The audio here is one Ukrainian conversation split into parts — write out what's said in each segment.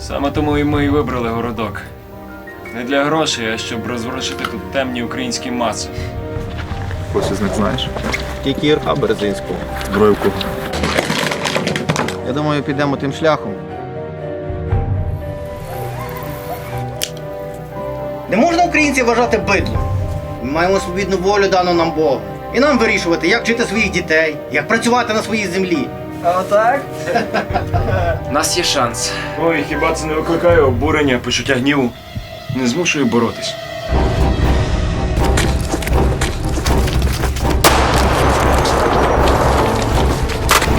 Саме тому і ми і вибрали городок. Не для грошей, а щоб розворушити тут темні українські маси. Хтось із них знаєш? Тільки Ірка Березинського. Зброю кого? Я думаю, підемо тим шляхом. Не можна українців вважати бидлом. Ми маємо свобідну волю дану нам Богом. І нам вирішувати, як вчити своїх дітей, як працювати на своїй землі. У нас є шанс. Ой, хіба це не викликає обурення, почуття гніву? Не змушує боротись.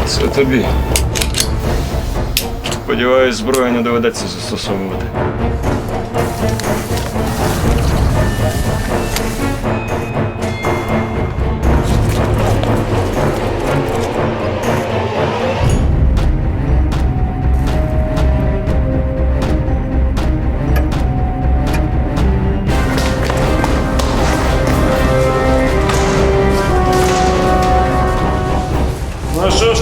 Це тобі. Сподіваюсь, зброю не доведеться застосовувати.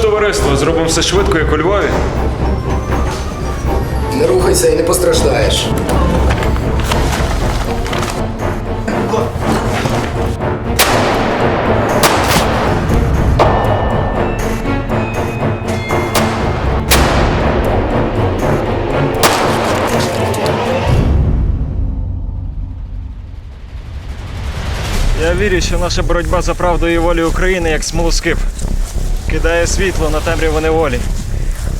Товариство, зробимо все швидко, як у Львові. Не рухайся і не постраждаєш. Я вірю, що наша боротьба за правду і волю України як смолоскип кидає світло на темряву неволі.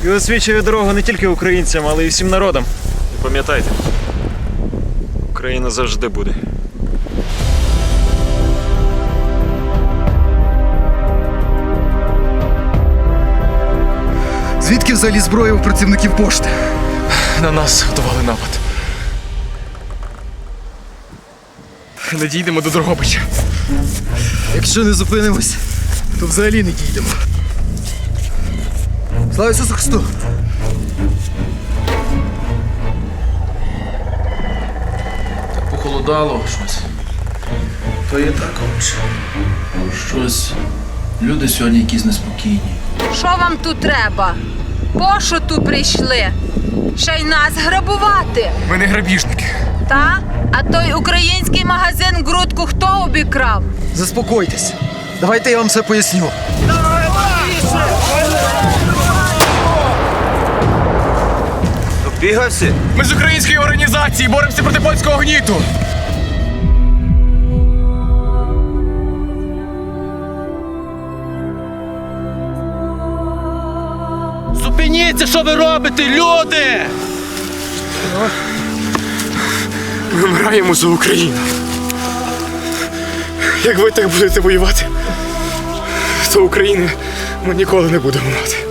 І освічує дорогу не тільки українцям, але й всім народам. І пам'ятайте, Україна завжди буде. Звідки взагалі зброя у працівників пошти? На нас готували напад. Не дійдемо до Дрогобича. Якщо не зупинимось, то взагалі не дійдемо. Слава Ісусу Христу! Похолодало щось. То є так, отче. Щось. Люди сьогодні якісь неспокійні. Що вам тут треба? По що тут прийшли? Ще й нас грабувати. Ми не грабіжники. Та? А той український магазин грудку хто обікрав? Заспокойтесь. Давайте я вам все поясню. Бігався? Ми з української організації боремося проти польського гніту. Зупиніться, що ви робите, люди! Ми вмираємо за Україну. Як ви так будете воювати, то України ми ніколи не будемо мати.